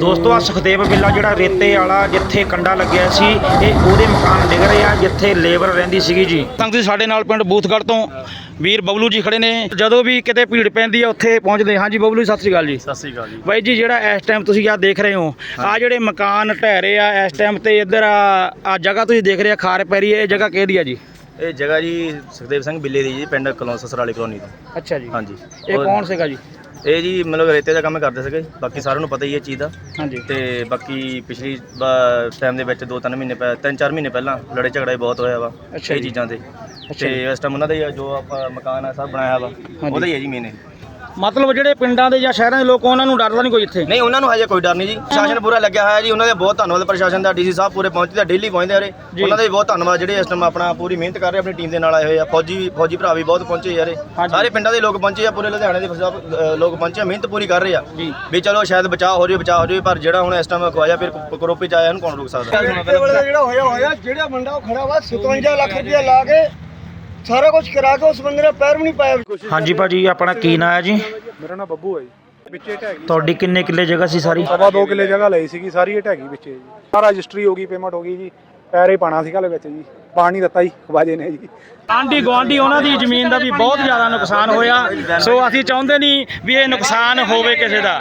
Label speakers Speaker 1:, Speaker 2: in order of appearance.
Speaker 1: ਦੋਸਤੋ ਆ ਸੁਖਦੇਵ ਬਿੱਲਾ ਜਿਹੜਾ ਰੇਤੇ ਵਾਲਾ ਜਿੱਥੇ ਕੰਡਾ ਲੱਗਿਆ ਸੀ ਇਹ ਉਹਦੇ ਮਕਾਨ ਡਿੱਗ ਰਹੇ ਆ ਜਿੱਥੇ ਲੇਬਰ ਰਹਿੰਦੀ ਸੀਗੀ ਜੀ। ਤਾਂ ਤੁਸੀਂ ਸਾਡੇ ਨਾਲ ਪਿੰਡ ਬੂਥਗੜ੍ਹ ਤੋਂ ਵੀਰ ਬਬਲੂ ਜੀ ਖੜੇ ਨੇ। ਜਦੋਂ ਵੀ ਕਿਤੇ ਭੀੜ ਪੈਂਦੀ ਆ ਉੱਥੇ ਪਹੁੰਚਦੇ। ਹਾਂਜੀ ਬਬਲੂ ਜੀ ਸਤਿ ਸ੍ਰੀ ਅਕਾਲ ਜੀ।
Speaker 2: ਸਤਿ ਸ੍ਰੀ ਅਕਾਲ ਜੀ।
Speaker 1: ਬਾਈ ਜੀ ਜਿਹੜਾ ਇਸ ਟਾਈਮ ਤੁਸੀਂ ਆ ਦੇਖ ਰਹੇ ਹੋ ਆ ਜਿਹੜੇ ਮਕਾਨ ਢਹਿ ਰਹੇ ਆ ਇਸ ਟਾਈਮ ਤੇ ਇੱਧਰ ਆ ਆ ਜਗ੍ਹਾ ਤੁਸੀਂ ਦੇਖ ਰਹੇ ਆ ਖਾਰ ਪੈ ਰਹੀ ਹੈ ਇਹ ਜਗ੍ਹਾ ਕਿਹਦੀ ਆ ਜੀ?
Speaker 2: ਇਹ ਜਗ੍ਹਾ ਜੀ ਸੁਖਦੇਵ ਸਿੰਘ ਬਿੱਲੇ ਦੀ ਜੀ ਪਿੰਡ ਕਲੋਂ ਸਸਰਾਲੀ ਕਲੋਨੀ ਤੋਂ।
Speaker 1: ਅੱਛਾ ਜੀ।
Speaker 2: ਹਾਂਜੀ।
Speaker 1: ਇਹ ਕੌਣ ਸੀਗਾ ਜੀ?
Speaker 2: ਇਹ ਜੀ ਮਤਲਬ ਰੇਤੇ ਦਾ ਕੰਮ ਕਰਦੇ ਸੀਗੇ ਬਾਕੀ ਸਾਰਿਆਂ ਨੂੰ ਪਤਾ ਹੀ ਇਹ ਚੀਜ਼ ਦਾ।
Speaker 1: ਹਾਂਜੀ।
Speaker 2: ਤੇ ਬਾਕੀ ਪਿਛਲੀ ਟਾਈਮ ਦੇ ਵਿੱਚ 2-3 ਮਹੀਨੇ ਪਹਿ ਤਿੰਨ ਚਾਰ ਮਹੀਨੇ ਪਹਿਲਾਂ ਲੜੇ ਝਗੜਾ ਵੀ ਬਹੁਤ ਹੋਇਆ ਵਾ
Speaker 1: ਅੱਛਾ
Speaker 2: ਇਹ
Speaker 1: ਜੀ।
Speaker 2: ਚੀਜ਼ਾਂ ਤੇ।
Speaker 1: ਅੱਛਾ
Speaker 2: ਤੇ ਇਸ ਟਾਈਮ ਉਹਨਾਂ ਦਾ ਹੀ ਆ ਜੋ ਆਪਾਂ ਮਕਾਨ ਆ ਸਭ ਬਣਾਇਆ ਵਾ ਉਹਦਾ ਹੀ ਹੈ ਜੀ ਮੇਨ
Speaker 1: ਮਤਲਬ ਜਿਹੜੇ ਪਿੰਡਾਂ ਦੇ ਜਾਂ ਸ਼ਹਿਰਾਂ ਦੇ ਲੋਕ ਉਹਨਾਂ ਨੂੰ ਡਰਦਾ ਨਹੀਂ ਕੋਈ ਇੱਥੇ?
Speaker 2: ਨਹੀਂ ਉਹਨਾਂ ਨੂੰ ਹਜੇ ਕੋਈ ਡਰ ਨਹੀਂ ਜੀ। ਪ੍ਰਸ਼ਾਸਨ ਪੂਰਾ ਲੱਗਿਆ ਹੋਇਆ ਜੀ। ਉਹਨਾਂ ਦਾ ਬਹੁਤ ਧੰਨਵਾਦ ਪ੍ਰਸ਼ਾਸਨ ਦਾ ਡੀਸੀ ਸਾਹਿਬ ਪੂਰੇ ਪਹੁੰਚਦੇ ਆ ਡੇਲੀ ਪਹੁੰਚਦੇ ਆ ਰੇ। ਉਹਨਾਂ ਦਾ ਵੀ ਬਹੁਤ ਧੰਨਵਾਦ ਜਿਹੜੇ ਇਸ ਟਾਈਮ ਆਪਣਾ ਪੂਰੀ ਮਿਹਨਤ ਕਰ ਰਹੇ ਆਪਣੀ ਟੀਮ ਦੇ ਨਾਲ ਆਏ ਹੋਏ ਆ। ਫੌਜੀ ਫੌਜੀ ਭਰਾ ਵੀ ਬਹੁਤ ਪਹੁੰਚੇ ਯਾਰੇ। ਸਾਰੇ ਪਿੰਡਾਂ ਦੇ ਲੋਕ ਪਹੁੰਚੇ ਆ ਪੂਰੇ ਲੁਧਿਆਣੇ ਦੇ ਲੋਕ ਪਹੁੰਚੇ ਆ ਮਿਹਨਤ ਪੂਰੀ ਕਰ ਰਹੇ ਆ।
Speaker 1: ਜੀ।
Speaker 2: ਵੀ ਚਲੋ ਸ਼ਾਇਦ ਬਚਾਅ ਹੋ ਜਾਵੇ ਬਚਾਅ ਹੋ ਜਾਵੇ ਪਰ ਜਿਹੜਾ ਹੁਣ ਇਸ ਟਾਈਮ ਖਵਾਇਆ ਫਿਰ ਕਰੋਪੀ ਚ ਆਇਆ ਇਹਨੂੰ ਕੌਣ ਰੋਕ ਸਕਦਾ?
Speaker 3: ਜਿਹੜਾ ਹੋਇਆ ਹੋਇਆ ਜਿਹੜਾ ਬੰਦਾ ਉਹ ਖੜਾ ਵਾ 57 ਲੱਖ ਰੁਪਇਆ ਲਾ ਕੇ ਸਾਰਾ ਕੁਝ ਕਰਾ ਕੇ ਉਸ ਬੰਦੇ ਨੇ ਪੈਰ ਵੀ ਨਹੀਂ ਪਾਇਆ।
Speaker 1: ਹਾਂਜੀ ਭਾਜੀ ਆਪਣਾ ਕੀ ਨਾਂ ਹੈ ਜੀ?
Speaker 4: ਮੇਰਾ ਨਾਮ ਬੱਬੂ ਹੈ ਜੀ। ਵਿੱਚੇ ਗਈ
Speaker 1: ਤੁਹਾਡੀ ਕਿੰਨੇ ਕਿੱਲੇ ਜਗ੍ਹਾ ਸੀ ਸਾਰੀ?
Speaker 4: ਸਵਾ ਦੋ ਕਿੱਲੇ ਜਗ੍ਹਾ ਲਈ ਸੀਗੀ ਸਾਰੀ ਇਹ ਗਈ ਵਿੱਚੇ ਜੀ। ਸਾਰਾ ਰਜਿਸਟਰੀ ਹੋ ਗਈ ਪੇਮੈਂਟ ਹੋ ਗਈ ਜੀ। ਪੈਰੇ ਪਾਣਾ ਸੀਗਾ ਲੈ ਵਿੱਚ ਜੀ। ਪਾਣੀ ਦਿੱਤਾ ਜੀ ਬਾਜੇ ਨੇ ਜੀ।
Speaker 1: ਆਂਢੀ ਗੁਆਂਢੀ ਉਹਨਾਂ ਦੀ ਜ਼ਮੀਨ ਦਾ ਵੀ ਬਹੁਤ ਜ਼ਿਆਦਾ ਨੁਕਸਾਨ ਹੋਇਆ। ਸੋ ਅਸੀਂ ਚਾਹੁੰਦੇ ਨਹੀਂ ਵੀ ਇਹ ਨੁਕਸਾਨ ਹੋਵੇ ਕਿਸੇ ਦਾ।